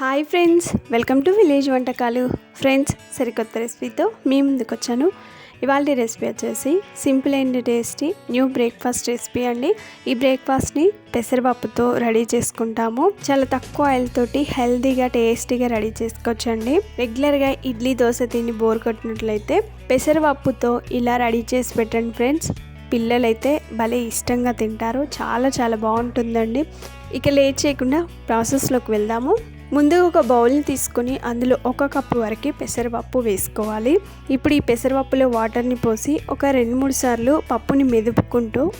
Hi friends welcome to village వంటకాలు. Friends సరికొత్త రెసిపీతో మీ ముందుకు వచ్చాను ఇవాళ రెసిపీ వచ్చేసి simple and tasty new breakfast recipe అండి. ఈ బ్రేక్ఫాస్ట్ని పెసరపప్పుతో రెడీ చేసుకుంటాము. చాలా తక్కువ ఆయిల్ తోటి హెల్తీగా టేస్టీగా రెడీ చేసుకోవచ్చండి. రెగ్యులర్గా ఇడ్లీ దోశ తిని బోర్ కొట్టినట్లయితే పెసరపప్పుతో ఇలా రెడీ చేసి పెట్టండి ఫ్రెండ్స్. పిల్లలైతే భలే ఇష్టంగా తింటారు. చాలా చాలా బాగుంటుందండి. ఇక లేట్ చేయకుండా ప్రాసెస్లోకి వెళ్దాము. ముందు ఒక బౌల్ని తీసుకొని అందులో ఒక కప్పు వరకు పెసరపప్పు వేసుకోవాలి. ఇప్పుడు ఈ పెసరపప్పులో వాటర్ని పోసి ఒక రెండు మూడు సార్లు పప్పుని మెదుపుకుంటూ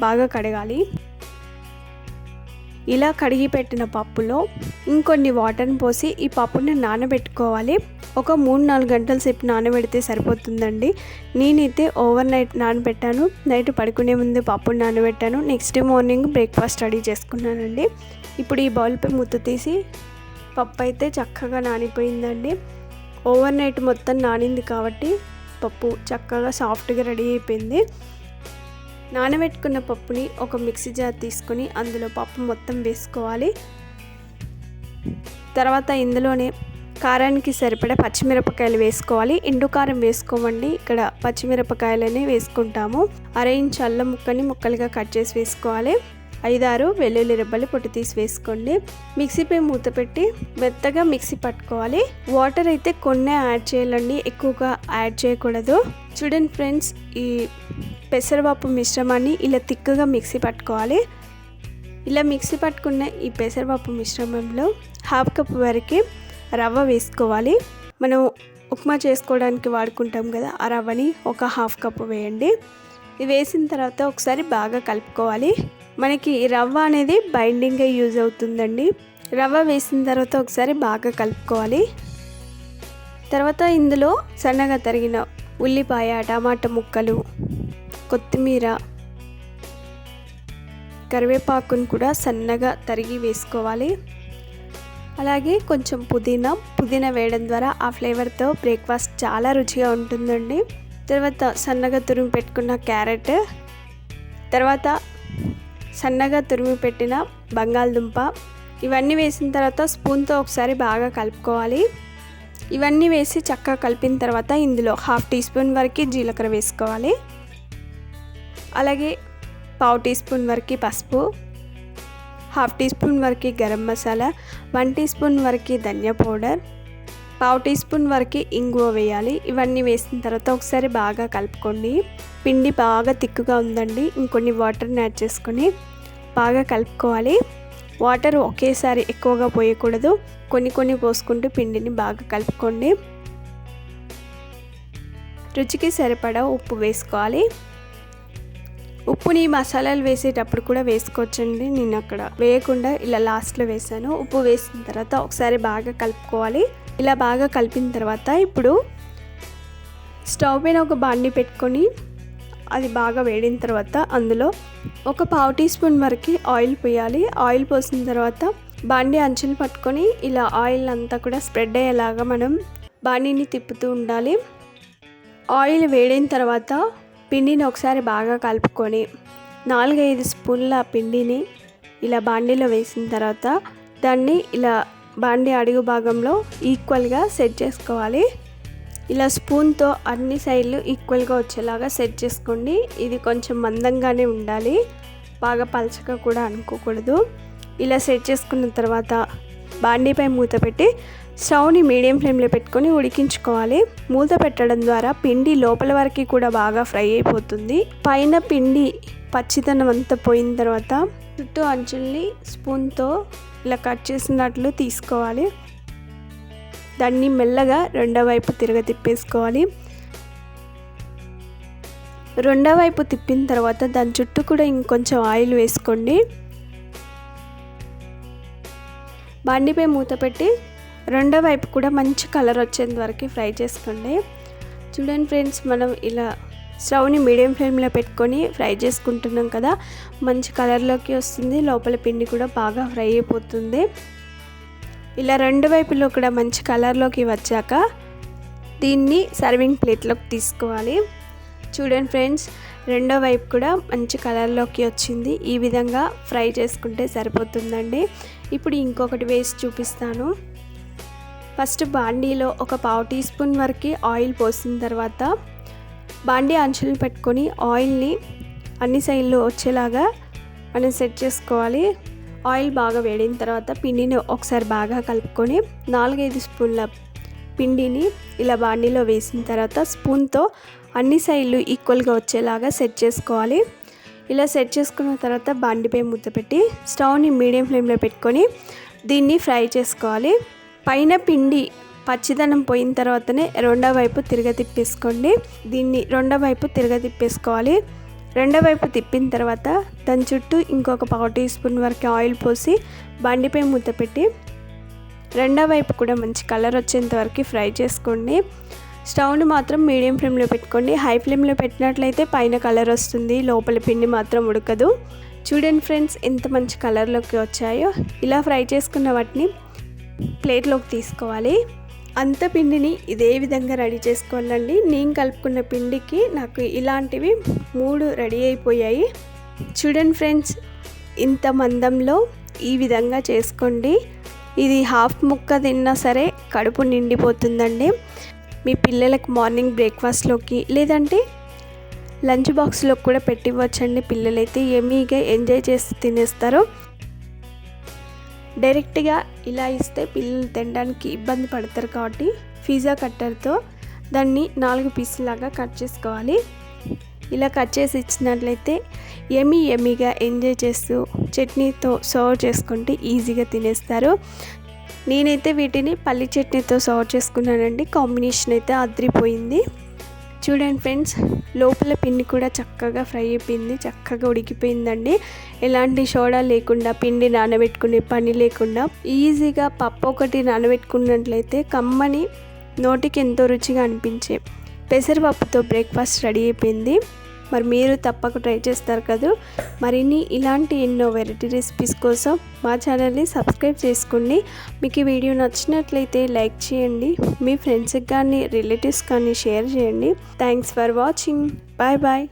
బాగా కడగాలి. ఇలా కడిగి పెట్టిన పప్పులో ఇంకొన్ని వాటర్ని పోసి ఈ పప్పుని నానబెట్టుకోవాలి. ఒక మూడు నాలుగు గంటల సేపు నానబెడితే సరిపోతుందండి. నేనైతే ఓవర్ నైట్ నానబెట్టాను. నైట్ పడుకునే ముందు పప్పుని నానబెట్టాను. Next day morning breakfast ready చేసుకున్నానండి. ఇప్పుడు ఈ బౌల్పై ముద్ద తీసి పప్పు అయితే చక్కగా నానిపోయిందండి. ఓవర్ నైట్ మొత్తం నానింది కాబట్టి పప్పు చక్కగా సాఫ్ట్గా రెడీ అయిపోయింది. నానబెట్టుకున్న పప్పుని ఒక మిక్సీ జార్ తీసుకొని అందులో పప్పు మొత్తం వేసుకోవాలి. తర్వాత ఇందులోనే కారానికి సరిపడే పచ్చిమిరపకాయలు వేసుకోవాలి. ఎండు కారం వేసుకోమండి. ఇక్కడ పచ్చిమిరపకాయలనే వేసుకుంటాము. అర ఇంచ్ అల్లం ముక్కని ముక్కలుగా కట్ చేసి వేసుకోవాలి. ఐదారు వెల్లుల్లి రెబ్బలు పొట్టు తీసి వేసుకోండి. మిక్సీపై మూత పెట్టి మెత్తగా మిక్సీ పట్టుకోవాలి. వాటర్ అయితే కొన్నే యాడ్ చేయాలండి ఎక్కువగా యాడ్ చేయకూడదు. చూడండి ఫ్రెండ్స్ ఈ పెసరపప్పు మిశ్రమాన్ని ఇలా తిక్కగా మిక్సీ పట్టుకోవాలి. ఇలా మిక్సీ పట్టుకున్న ఈ పెసరపప్పు మిశ్రమంలో హాఫ్ కప్ వరకు రవ్వ వేసుకోవాలి. మనం ఉప్మా చేసుకోవడానికి వాడుకుంటాం కదా ఆ రవ్వని ఒక హాఫ్ కప్ వేయండి. ఇది వేసిన తర్వాత ఒకసారి బాగా కలుపుకోవాలి. మనకి రవ్వ అనేది బైండింగ్గా యూజ్ అవుతుందండి. రవ్వ వేసిన తర్వాత ఒకసారి బాగా కలుపుకోవాలి. తర్వాత ఇందులో సన్నగా తరిగిన ఉల్లిపాయ టమాటా ముక్కలు కొత్తిమీర కరివేపాకును కూడా సన్నగా తరిగి వేసుకోవాలి. అలాగే కొంచెం పుదీనా పుదీనా వేయడం ద్వారా ఆ ఫ్లేవర్తో బ్రేక్ఫాస్ట్ చాలా రుచిగా ఉంటుందండి. తర్వాత సన్నగా తురిమి పెట్టుకున్న క్యారెట్ తర్వాత సన్నగా తురిమి పెట్టిన బంగాళదుంప. ఇవన్నీ వేసిన తర్వాత స్పూన్తో ఒకసారి బాగా కలుపుకోవాలి. ఇవన్నీ వేసి చక్కగా కలిపిన తర్వాత ఇందులో హాఫ్ టీ స్పూన్ వరకు జీలకర్ర వేసుకోవాలి. అలాగే పావు టీ స్పూన్ వరకు పసుపు. హాఫ్ టీ స్పూన్ వరకు garam masala. One teaspoon వరకు ధనియా పౌడర్. పావు టీ స్పూన్ వరకు ఇంగువ వేయాలి. ఇవన్నీ వేసిన తర్వాత ఒకసారి బాగా కలుపుకోండి. పిండి బాగా తిక్కుగా ఉందండి. ఇంకొన్ని వాటర్ని యాడ్ చేసుకొని బాగా కలుపుకోవాలి. వాటర్ ఒకేసారి ఎక్కువగా పోయకూడదు. కొన్ని కొన్ని పోసుకుంటూ పిండిని బాగా కలుపుకోండి. రుచికి సరిపడా ఉప్పు వేసుకోవాలి. ఉప్పుని మసాలాలు వేసేటప్పుడు కూడా వేసుకోవచ్చండి. నేను అక్కడ వేయకుండా ఇలా లాస్ట్లో వేసాను. ఉప్పు వేసిన తర్వాత ఒకసారి బాగా కలుపుకోవాలి. ఇలా బాగా కలిపిన తర్వాత ఇప్పుడు స్టవ్ పైన ఒక బాండి పెట్టుకొని అది బాగా వేడిన తర్వాత అందులో ఒక పావు టీ స్పూన్ వరకు ఆయిల్ పోయాలి. ఆయిల్ పోసిన తర్వాత బాండి అంచులు పట్టుకొని ఇలా ఆయిల్ అంతా కూడా స్ప్రెడ్ అయ్యేలాగా మనం బాండిని తిప్పుతూ ఉండాలి. ఆయిల్ వేడిన తర్వాత పిండిని ఒకసారి బాగా కలుపుకొని నాలుగైదు స్పూన్ల పిండిని ఇలా బాండీలో వేసిన తర్వాత దాన్ని ఇలా బాండి అడుగు భాగంలో ఈక్వల్గా సెట్ చేసుకోవాలి. ఇలా స్పూన్తో అన్ని సైడ్లు ఈక్వల్గా వచ్చేలాగా సెట్ చేసుకోండి. ఇది కొంచెం మందంగానే ఉండాలి. బాగా పలచగా కూడా అనుకోకూడదు. ఇలా సెట్ చేసుకున్న తర్వాత బాండీపై మూత పెట్టి స్టవ్ని మీడియం ఫ్లేమ్లో పెట్టుకొని ఉడికించుకోవాలి. మూత పెట్టడం ద్వారా పిండి లోపల వరకు కూడా బాగా ఫ్రై అయిపోతుంది. పైన పిండి పచ్చితనం అంతా పోయిన తర్వాత చుట్టూ అంచుల్ని స్పూన్తో ఇలా కట్ చేసినట్లు తీసుకోవాలి. దాన్ని మెల్లగా రెండో వైపు తిరగ తిప్పేసుకోవాలి. రెండో వైపు తిప్పిన తర్వాత దాని చుట్టూ కూడా ఇంకొంచెం ఆయిల్ వేసుకోండి. బండిపై మూత పెట్టి రెండో వైపు కూడా మంచి కలర్ వచ్చేంత వరకు ఫ్రై చేసుకోండి. చూడండి ఫ్రెండ్స్ మనం ఇలా స్టవ్ని మీడియం ఫ్లేమ్లో పెట్టుకొని ఫ్రై చేసుకుంటున్నాం కదా మంచి కలర్లోకి వస్తుంది. లోపల పిండి కూడా బాగా ఫ్రై అయిపోతుంది. ఇలా రెండు వైపులో కూడా మంచి కలర్లోకి వచ్చాక దీన్ని సర్వింగ్ ప్లేట్లోకి తీసుకోవాలి. చూడండి ఫ్రెండ్స్ రెండో వైపు కూడా మంచి కలర్లోకి వచ్చింది. ఈ విధంగా ఫ్రై చేసుకుంటే సరిపోతుందండి. ఇప్పుడు ఇంకొకటి వేసి చూపిస్తాను. ఫస్ట్ బాండీలో ఒక పావు టీ స్పూన్ వరకు ఆయిల్ పోసిన తర్వాత బాండీ అంచులను పెట్టుకొని ఆయిల్ని అన్ని సైడ్లు వచ్చేలాగా మనం సెట్ చేసుకోవాలి. ఆయిల్ బాగా వేడిన తర్వాత పిండిని ఒకసారి బాగా కలుపుకొని నాలుగైదు స్పూన్ల పిండిని ఇలా బాండీలో వేసిన తర్వాత స్పూన్తో అన్ని సైడ్లు ఈక్వల్గా వచ్చేలాగా సెట్ చేసుకోవాలి. ఇలా సెట్ చేసుకున్న తర్వాత బాండిపై మూత పెట్టి స్టవ్ని మీడియం ఫ్లేమ్లో పెట్టుకొని దీన్ని ఫ్రై చేసుకోవాలి. పైన పిండి పచ్చిదనం పోయిన తర్వాతనే రెండో వైపు తిరగ తిప్పేసుకోండి. దీన్ని రెండో వైపు తిరగ తిప్పేసుకోవాలి. రెండో వైపు తిప్పిన తర్వాత దాని చుట్టూ ఇంకొక పావు టీ స్పూన్ వరకు ఆయిల్ పోసి బండిపై మూత పెట్టి రెండో వైపు కూడా మంచి కలర్ వచ్చేంత వరకు ఫ్రై చేసుకోండి. స్టవ్ని మాత్రం మీడియం ఫ్లేమ్లో పెట్టుకోండి. హై ఫ్లేమ్లో పెట్టినట్లయితే పైన కలర్ వస్తుంది. లోపల పిండి మాత్రం ఉడకదు. చూడండి ఫ్రెండ్స్ ఎంత మంచి కలర్లోకి వచ్చాయో. ఇలా ఫ్రై చేసుకున్న వాటిని ప్లేట్లోకి తీసుకోవాలి. అంత పిండిని ఇదే విధంగా రెడీ చేసుకోవాలండి. నేను కలుపుకున్న పిండికి నాకు ఇలాంటివి మూడు రెడీ అయిపోయాయి. చూడండి ఫ్రెండ్స్ ఇంత మందంలో ఈ విధంగా చేసుకోండి. ఇది హాఫ్ ముక్క తిన్నా సరే కడుపు నిండిపోతుందండి. మీ పిల్లలకు మార్నింగ్ బ్రేక్ఫాస్ట్లోకి లేదంటే లంచ్ బాక్స్లో కూడా పెట్టివ్వచ్చండి పిల్లలైతే ఏమీగా ఎంజాయ్ చేసి తినేస్తారు. డైరెక్ట్గా ఇలా ఇస్తే పిల్లలు తినడానికి ఇబ్బంది పడతారు కాబట్టి పిజ్జా కట్టర్తో దాన్ని నాలుగు పీసులాగా కట్ చేసుకోవాలి. ఇలా కట్ చేసి ఇచ్చినట్లయితే ఎమీ ఎమీగా ఎంజాయ్ చేస్తూ చట్నీతో సర్వ్ చేసుకుంటే ఈజీగా తినేస్తారు. నేనైతే వీటిని పల్లి చట్నీతో సర్వ్ చేసుకున్నానండి. కాంబినేషన్ అయితే అదిరిపోయింది. చూడండి ఫ్రెండ్స్ లోపల పిండి కూడా చక్కగా ఫ్రై అయిపోయింది చక్కగా ఉడికిపోయిందండి. ఎలాంటి సోడా లేకుండా పిండి నానబెట్టుకునే పని లేకుండా ఈజీగా పప్పు ఒకటి నానబెట్టుకున్నట్లయితే కమ్మని నోటికి ఎంతో రుచిగా అనిపించే పెసరపప్పుతో బ్రేక్ఫాస్ట్ రెడీ అయిపోయింది. మరి మీరు తప్పక ట్రై చేస్తారు కదా. మరిన్ని ఇలాంటి ఎన్నో వెరైటీ రెసిపీస్ కోసం మా ఛానల్ని సబ్స్క్రైబ్ చేసుకోండి మీకు ఈ వీడియో నచ్చినట్లయితే లైక్ చేయండి. మీ ఫ్రెండ్స్కి కానీ రిలేటివ్స్ కానీ షేర్ చేయండి. Thanks for watching bye bye